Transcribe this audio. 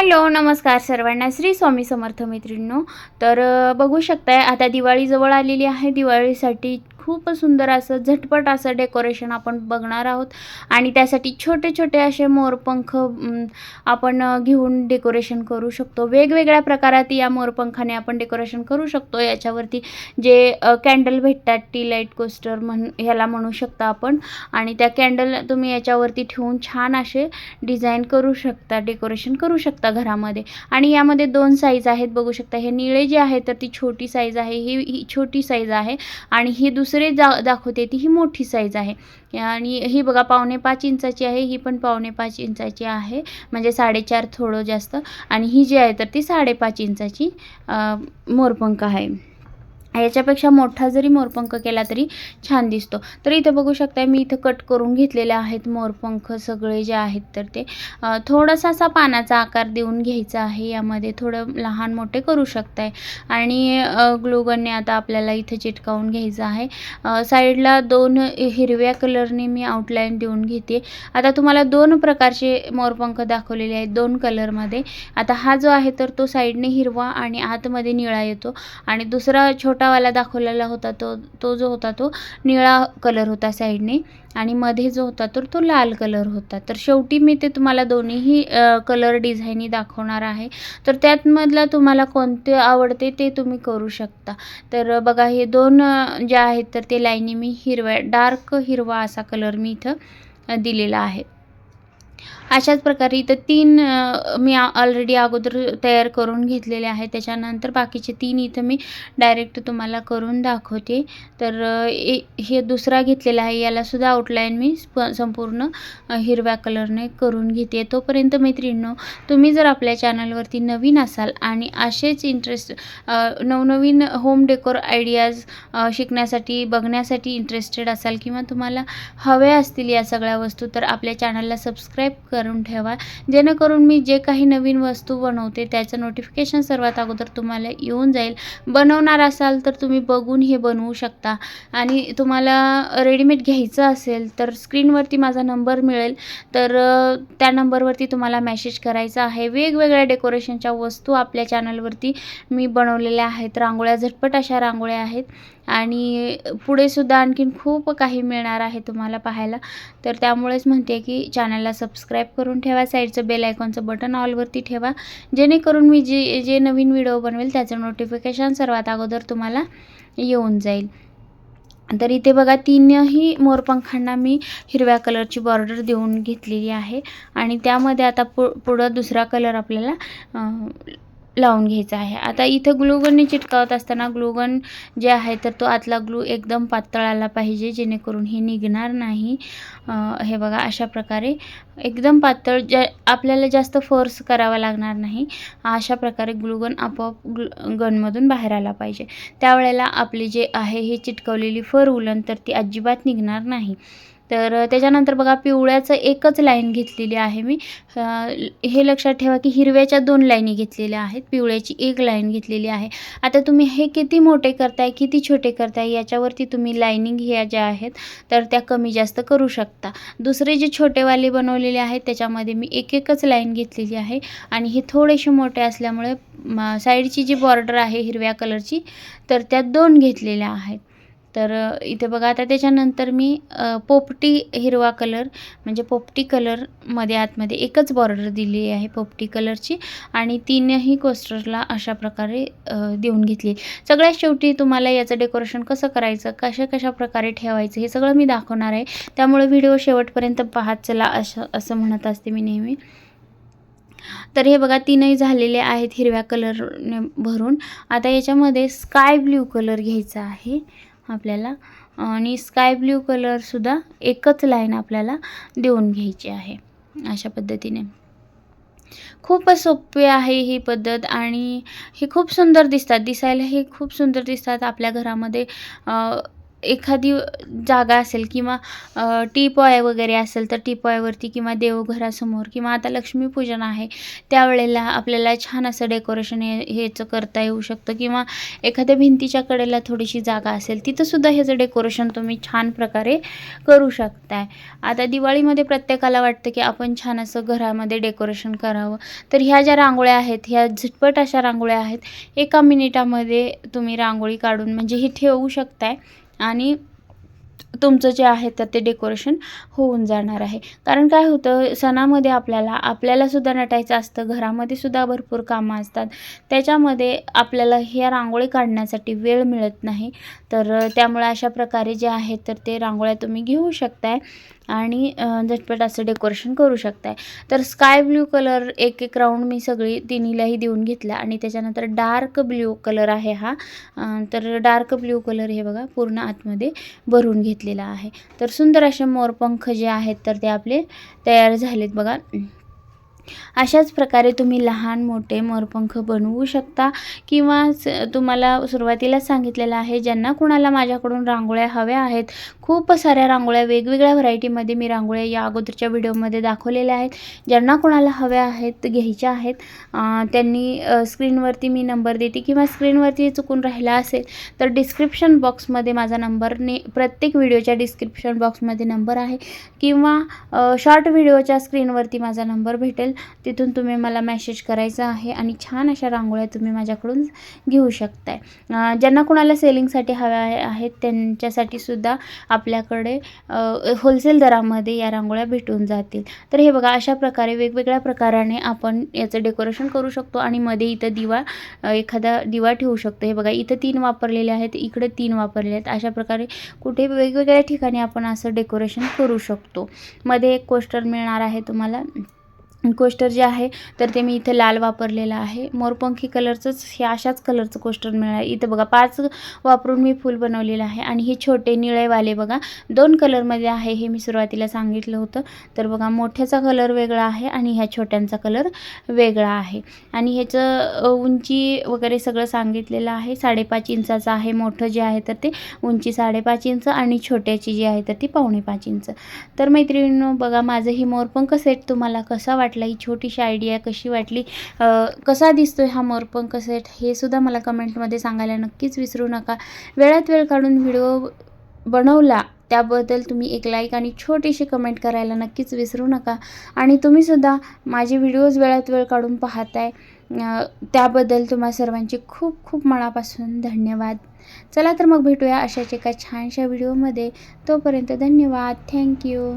Hello नमस्कार सर्वांना. श्री स्वामी समर्थ मैत्रिणींनो तर बघू शकताय आता दिवाळी जवळ आलेली आहे. दिवाळीसाठी खूप सुंदर असं झटपट असं डेकोरेशन आपण बघणार आहोत. आणि त्यासाठी छोटे छोटे असे मोरपंख आपण घेऊन डेकोरेशन करू शकतो. वेगवेगळ्या प्रकारात या मोरपंखाने आपण डेकोरेशन करू शकतो. याच्यावरती जे कॅन्डल भेटतात टी लाइट कोस्टर म्हण ह्याला म्हणू शकता आपण. आणि त्या कॅन्डल तुम्ही याच्यावरती ठेवून छान असे डिझाईन करू शकता डेकोरेशन करू शकता घरामध्ये. आणि यामध्ये दोन साईज आहेत. बघू शकता हे निळे जे आहे तर ती छोटी साईज आहे ही ही छोटी साईज आहे. आणि ही दुसरी जा दाखवते. ती ही मोठी साईज आहे. आणि ही बघा पावणे पाच इंचाची आहे. ही पण पावणे पाच इंचाची आहे. म्हणजे साडेचार थोडं जास्त. आणि ही जी आहे तर ती साडेपाच इंचाची मोरपंख आहे. याच्यापेक्षा मोठा जरी मोरपंख केला तरी छान दिसतो. तर इथं बघू शकता मी इथं कट करून घेतलेले आहेत मोरपंख सगळे जे आहेत तर ते. थोडासा असा पानाचा आकार देऊन घ्यायचा आहे. यामध्ये थोडं लहान मोठे करू शकताय. आणि ग्लुगनने आता आपल्याला इथं चिटकावून घ्यायचं आहे. साईडला दोन हिरव्या कलरने मी आउटलाईन देऊन घेते. आता तुम्हाला दोन प्रकारचे मोरपंख दाखवलेले आहेत दोन कलरमध्ये आता हा जो आहे तर तो साईडने हिरवा आणि आतमध्ये निळा येतो. आणि दुसरा छोटावाला दाखवलेला होता तो तो जो होता तो निळा कलर होता साईडने आणि मध्ये जो होता तर तो लाल कलर होता. तर शेवटी मी ते तुम्हाला दोन्हीही कलर डिझाईनी दाखवणार आहे. तर त्यातमधला तुम्हाला कोणते आवडते ते तुम्ही करू शकता. तर बघा हे दोन जे आहेत तर ते लाईनी मी हिरव्या डार्क हिरवा असा कलर मी इथं दिलेला आहे. अशाच प्रकारे इथं तीन मी ऑलरेडी अगोदर तयार करून घेतलेले आहे त्याच्यानंतर बाकीचे तीन इथं मी डायरेक्ट तुम्हाला करून दाखवते. तर ए- हे दुसरा घेतलेला आहे. यालासुद्धा आउटलाईन मी स्प- संपूर्ण हिरव्या कलरने करून घेते. तोपर्यंत मैत्रिणींनो तुम्ही जर आपल्या चॅनलवरती नवीन असाल आणि असेच इंटरेस्ट नवनवीन होम डेकोर आयडियाज शिकण्यासाठी बघण्यासाठी इंटरेस्टेड असाल किंवा तुम्हाला हव्या असतील या सगळ्या वस्तू तर आपल्या चॅनलला सबस्क्राईब करून ठेवा. जेणेकरून मी जे काही नवीन वस्तू बनवते त्याचं नोटिफिकेशन सर्वात अगोदर तुम्हाला येऊन जाईल. बनवणार असाल तर तुम्ही बघून हे बनवू शकता. आणि तुम्हाला रेडीमेड घ्यायचं असेल तर स्क्रीनवरती माझा नंबर मिळेल. तर त्या नंबरवरती तुम्हाला मेसेज करायचा आहे. वेगवेगळ्या डेकोरेशनच्या वस्तू आपल्या चॅनलवरती मी बनवलेल्या आहेत. रांगोळ्या झटपट अशा रांगोळ्या आहेत. आणि पुढे सुद्धा आणखीन खूप काही मिळणार आहे तुम्हाला पाहायला. तर त्यामुळेच म्हणते की चॅनलला सबस्क्राईब करून ठेवा साईडचं बेल आयकॉनचं बटन ऑलवरती ठेवा. जेणेकरून मी जे जे नवीन व्हिडिओ बनवेल त्याचं नोटिफिकेशन सर्वात अगोदर तुम्हाला येऊन जाईल. तर इथे बघा तीनही मोरपंखांना मी हिरव्या कलरची बॉर्डर देऊन घेतलेली आहे. आणि त्यामध्ये आता पु पुढं दुसरा कलर आपल्याला लावून घ्यायचा आहे. आता इथं ग्लुगनने चिटकावत असताना ग्लुगन जे आहे तर तो आतला ग्लू एकदम पातळ आला पाहिजे जेणेकरून हे निघणार नाही. हे बघा अशा प्रकारे एकदम पातळ ज्या आपल्याला जास्त फोर्स करावा लागणार नाही अशा प्रकारे ग्लुगन आपोआप ग्लू गनमधून बाहेर आला पाहिजे. त्यावेळेला आपली जे आहे हे चिटकवलेली फर उलन तर ती अजिबात निघणार नाही. तर त्याच्यानंतर बघा पिवळ्याचं एकच लाईन घेतलेली आहे मी. हे लक्षात ठेवा की हिरव्याच्या दोन लाईनी घेतलेल्या आहेत. पिवळ्याची एक लाईन घेतलेली आहे. आता तुम्ही हे किती मोठे करताय किती छोटे करताय याच्यावरती तुम्ही लाईनिंग ह्या ज्या आहेत तर त्या कमी जास्त करू शकता. दुसरे जे छोटेवाले बनवलेले आहेत त्याच्यामध्ये मी एक एकच लाईन घेतलेली आहे. आणि हे थोडेसे मोठे असल्यामुळे म, साईडची जी बॉर्डर आहे हिरव्या कलरची तर त्या दोन घेतलेल्या आहेत. तर इथे बघा आता त्याच्यानंतर मी पोपटी हिरवा कलर म्हणजे पोपटी कलरमध्ये आतमध्ये एकच बॉर्डर दिली आहे पोपटी कलरची आणि तीनही कोस्टरला अशा प्रकारे देऊन घेतली. सगळ्यात शेवटी तुम्हाला याचं डेकोरेशन कसं करायचं कशा कशा प्रकारे ठेवायचं हे सगळं मी दाखवणार आहे. त्यामुळे व्हिडिओ शेवटपर्यंत पाहत चला असं असं म्हणत असते मी नेहमी. तर हे बघा तीनही झालेले आहेत हिरव्या कलरने भरून. आता याच्यामध्ये स्काय ब्ल्यू कलर घ्यायचा आहे. आपल्याला. आणि स्काय ब्ल्यू कलरसुद्धा एकच लाईन आपल्याला देऊन घ्यायची आहे. अशा पद्धतीने. खूपच सोपी आहे ही पद्धत आणि हे खूप सुंदर दिसतात. दिसायला हे खूप सुंदर दिसतात आपल्या घरामध्ये. एखादी जागा असेल किंवा टीपॉय वगैरे असेल तर टीपॉयवरती किंवा देवघरासमोर किंवा आता लक्ष्मीपूजन आहे त्यावेळेला आपल्याला छान असं डेकोरेशन हे ह्याचं करता येऊ शकतं. किंवा एखाद्या भिंतीच्या कडेला थोडीशी जागा असेल तिथंसुद्धा ह्याचं डेकोरेशन तुम्ही छान प्रकारे करू शकताय. आता दिवाळीमध्ये प्रत्येकाला वाटतं की आपण छान असं घरामध्ये डेकोरेशन करावं. तर ह्या ज्या रांगोळ्या आहेत ह्या झटपट अशा रांगोळ्या आहेत एका मिनिटामध्ये तुम्ही रांगोळी काढून म्हणजे ही ठेवू शकताय. आणि तुमचं जे आहे तर ते डेकोरेशन होऊन जाणार आहे. कारण काय होतं सणामध्ये आपल्याला आपल्यालासुद्धा नटायचं असतं घरामध्ये सुद्धा भरपूर कामं असतात. त्याच्यामध्ये आपल्याला ह्या रांगोळी काढण्यासाठी वेळ मिळत नाही. तर त्यामुळे अशा प्रकारे जे आहे तर ते रांगोळ्या तुम्ही घेऊ शकताय. आणि झटपट असं डेकोरेशन करू शकताय. तर स्काय ब्ल्यू कलर एक एक राऊंड मी सगळी तिन्हीलाही देऊन घेतला आणि त्याच्यानंतर डार्क ब्ल्यू कलर आहे हा. तर डार्क ब्ल्यू कलर हे बघा पूर्ण आतमध्ये भरून घेतलेला आहे. तर सुंदर असे मोरपंख जे आहेत तर ते आपले तयार झालेत बघा. अशाच प्रकारे तुम्ही लहान मोठे मोरपंख बनवू शकता किंवा स- तुम्हाला सुरुवातीलाच सांगितलेलं आहे ज्यांना कुणाला माझ्याकडून रांगोळ्या हव्या आहेत खूप साऱ्या रांगोळ्या वेगवेगळ्या व्हरायटीमध्ये मी रांगोळ्या या अगोदरच्या व्हिडिओमध्ये दाखवलेल्या आहेत. ज्यांना कुणाला हव्या आहेत घ्यायच्या आहेत त्यांनी स्क्रीनवरती मी नंबर देते किंवा स्क्रीनवरती चुकून राहिला असेल तर डिस्क्रिप्शन बॉक्समध्ये माझा नंबर ने प्रत्येक व्हिडिओच्या डिस्क्रिप्शन बॉक्समध्ये नंबर आहे किंवा शॉर्ट व्हिडिओच्या स्क्रीनवरती माझा नंबर भेटेल. तिथून तुम्ही मला मेसेज करायचा आहे आणि छान अशा रांगोळ्या तुम्ही माझ्याकडून घेऊ शकताय. ज्यांना कुणाला सेलिंगसाठी हव्या आहे- आहेत त्यांच्यासाठी सुद्धा आपल्याकडे होलसेल दरामध्ये या रांगोळ्या भेटून जातील. तर हे बघा अशा प्रकारे वेगवेगळ्या प्रकाराने आपण याचं डेकोरेशन करू शकतो आणि मध्ये इथं दिवा एखादा दिवा ठेवू शकतो. हे बघा इथं तीन वापरलेले आहेत इकडे तीन वापरले आहेत. अशा प्रकारे कुठे वेगवेगळ्या ठिकाणी आपण असं डेकोरेशन करू शकतो. मध्ये एक कोस्टर मिळणार आहे तुम्हाला. कोस्टर जे आहे तर ते मी इथं लाल वापरलेलं आहे. मोरपंखी कलरचंच हे अशाच कलरचं कोस्टर मिळालं इथं बघा पाच वापरून मी फूल बनवलेलं आहे. आणि हे छोटे निळेवाले बघा दोन कलरमध्ये आहे हे मी सुरुवातीला सांगितलं होतं. तर बघा मोठ्याचा कलर वेगळा आहे आणि ह्या छोट्यांचा कलर वेगळा आहे. आणि ह्याचं उंची वगैरे सगळं सांगितलेलं आहे. साडेपाच इंचाचं आहे मोठं जे आहे तर ते उंची साडेपाच इंच आणि छोट्याची जी आहे तर ती पावणे पाच इंच. तर मैत्रिणींनो बघा माझं हे मोरपंख सेट तुम्हाला कसा वाटला ही छोटीशी आयडिया कशी वाटली कसा दिसतोय हा मोरपंख सेट हे सुद्धा मला कमेंटमध्ये सांगायला नक्कीच विसरू नका. वेळात वेळ काढून व्हिडिओ बनवला त्याबद्दल तुम्ही एक लाईक आणि छोटीशी कमेंट करायला नक्कीच विसरू नका. आणि तुम्हीसुद्धा माझे व्हिडिओज वेळात वेळ काढून पाहताय त्याबद्दल तुम्हा सर्वांचे खूप खूप मनापासून धन्यवाद. चला तर मग भेटूया अशाच एका छानशा व्हिडिओमध्ये तोपर्यंत धन्यवाद. थँक्यू